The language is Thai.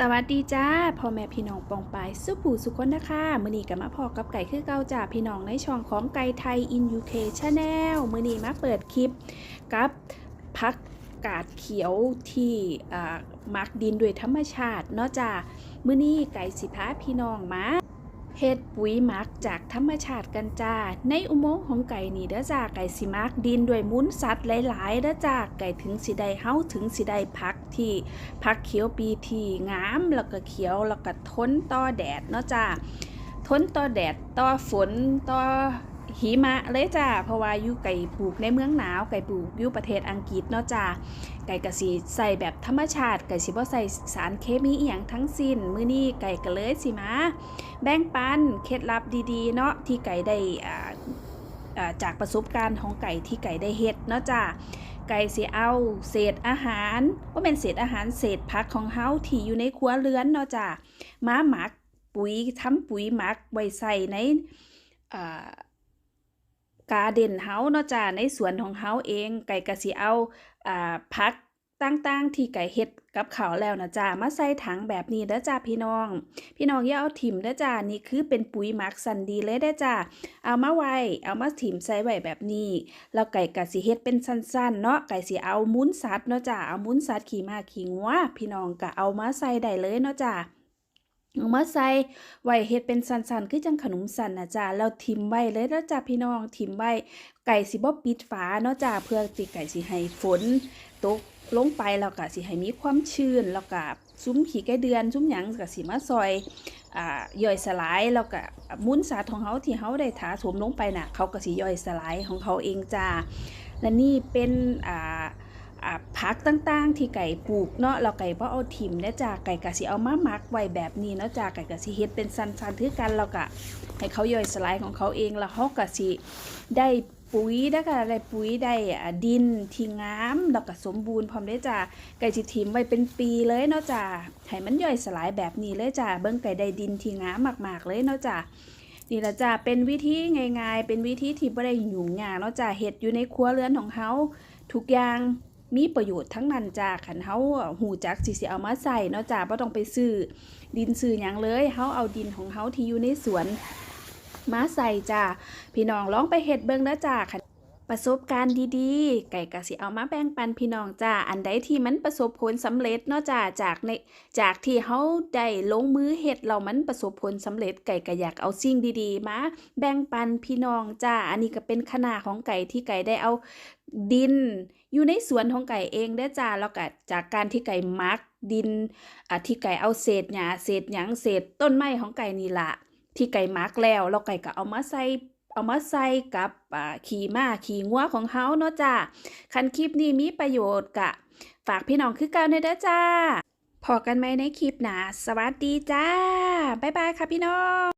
สวัสดีจ้าพ่อแม่พี่น้องปองปายสุผู้สุคนนะคะมือนี้กับมาพอกับไก่คือเก่าจ้าพี่น้องในช่องของไก่ไทยอินยูเคชาแนลมือนี้มาเปิดคลิปกับพักกาดเขียวที่อ่ามักดินด้วยธรรมชาติเนาะจ้ามือนี้ไก่สิพาพี่น้องมา เฮ็ดปุ๋ยหมักจากธรรมชาติกันจ้า ในอุโมงค์ของไก่นี่เด้อจ้าไก่สิมักดินด้วยมุ้นสัตว์หลายๆเด้อจ้าไก่ถึงสิได้เฮาถึงสิได้พักที่พักเขียวปีทีงามแล้วก็เขียวแล้วก็ทนต่อแดดเนาะจ้าทนต่อแดดต่อฝนต่อ หิมะเลยจ้าเพราะว่าอยู่ไก่ปลูกในเมืองหนาวไก่ปลูกอยู่ประเทศอังกฤษเนาะจ้าไก่กะสิใส่แบบธรรมชาติไก่สิบ่ใส่สารเคมีอีหยังทั้งสิ้น มื้อนี้ไก่ก็เลยสิมาแบ่งปันเคล็ดลับดีๆ เนาะที่ไก่ได้อ่าจากประสบการณ์ของไก่ที่ไก่ได้เฮ็ดเนาะจ้าไก่สิเอาเศษอาหารว่าเป็นเศษอาหารเศษผักของเฮาที่อยู่ในครัวเรือนเนาะจ้ะมาหมักปุ๋ยทำปุ๋ยหมักไว้ใส่ใน อ่ากาเด่นเฮาเนาะจ้ะในสวนของเฮาเอง ไก่ก็สิเอาอ่าผักต่างๆ ที่ไก่เฮ็ดกับเขาแล้วนะจ้ามาใส่ถังแบบนี้เด้อจ้าพี่น้อง พี่น้องอย่าเอาถิ่มเด้อจ้านี่คือเป็นปุ๋ยหมักสันดีเลยเด้อจ้าเอามาไว้เอามาถิ่มใส่ไว้แบบนี้แล้วไก่กะสิเฮ็ดเป็นสั้นๆเนาะไก่สิเอามุ้นสัตว์เนาะจ้ะเอามุ้นสัตว์ขี่มาขี่งัวพี่น้องก็เอามาใส่ได้เลยเนาะจ้ะ เอามาใส่ไว้เฮ็ดเป็นสั้นๆ คือจังขนมสั้นนะจ้ะแล้วทิมไว้เลยเนาะจ้ะพี่น้องทิมไว้ไก่สิบ่ปิดฝาเนาะจ้ะเพื่อที่ไก่สิให้ฝนตกลงไปแล้วก็สิให้มีความชื้นแล้วก็ซุ้มขี้ไก่เดือนซุ้มหยังก็สิมาซอยอ่าย่อยสลายแล้วก็มุ้นสาของเขาที่เขาได้ถาถมลงไปน่ะเขาก็สิย่อยสลายของเขาเองจ้าและนี่เป็นอ่า ผักต่างๆ ที่ไก่ปลูกเนาะเราไก่บ่เอาถิ่มเด้อจ้าไก่ก็สิเอามาหมักไว้แบบนี้เนาะจ้าไก่ก็สิเฮ็ดเป็นสันๆคือกันแล้วก็ให้เขาย่อยสลายของเขาเองแล้วเขาก็สิได้ปุ๋ยแล้ก็ได้ปุ๋ยได้ดินที่งามแล้วก็สมบูรณ์พร้อมเด้จ้าไก่จิทิมไว้เป็นปีเลยเนาะจ้าให้มันย่อยสลายแบบนี้เลยจ้าเบิ้งไก่ได้ดินที่งามมากๆเลยเนาะจ้านี่ละจ้าเป็นวิธีง่ายๆ เป็นวิธีที่บ่ได้ยุ่งยากเนาะจ้าเฮ็ดอยู่ในครัวเรือนของเฮาทุกอย่าง มีประโยชน์ทั้งนั้นจ้าขันเฮาหูจักสิสิเอามาใส่เนาะจ้าบ่ต้องไปซื้อดินซื้อหยังเลยเฮาเอาดินของเฮาที่อยู่ในสวนมาใส่จ้าพี่น้องลองไปเฮ็ดเบิ่งนะจ้าค่ะ ประสบการณ์ดีๆ ไก่กะสิเอามาแบ่งปันพี่น้องจ้า อันใดที่มันประสบผลสำเร็จเนาะจ้าจากในจากที่เฮาได้ลงมือเฮ็ดเรามันประสบผลสำเร็จ ไก่ก็อยากเอาสิ่งดีๆ มาแบ่งปันพี่น้องจ้า อันนี้ก็เป็นขนาดของไก่ที่ไก่ได้เอาดิน อยู่ในสวนของไก่เองเด้อจ้าแล้วก็จากการที่ไก่มักดินอ่าที่ไก่เอาเศษหญ้าเศษหยังเศษต้นไม้ของไก่นี่ละที่ไก่มักแล้วแล้วไก่ก็เอามาใส่ เอามาใส่กับขี่ม้าขี่งัวของเฮาเนาะจ้าคันคลิปนี้มีประโยชน์กะ ฝากพี่น้องคือเก่าในเด้อจ้าพอกันไหมในคลิปหนาสวัสดีจ้า บ๊ายบายค่ะพี่น้อง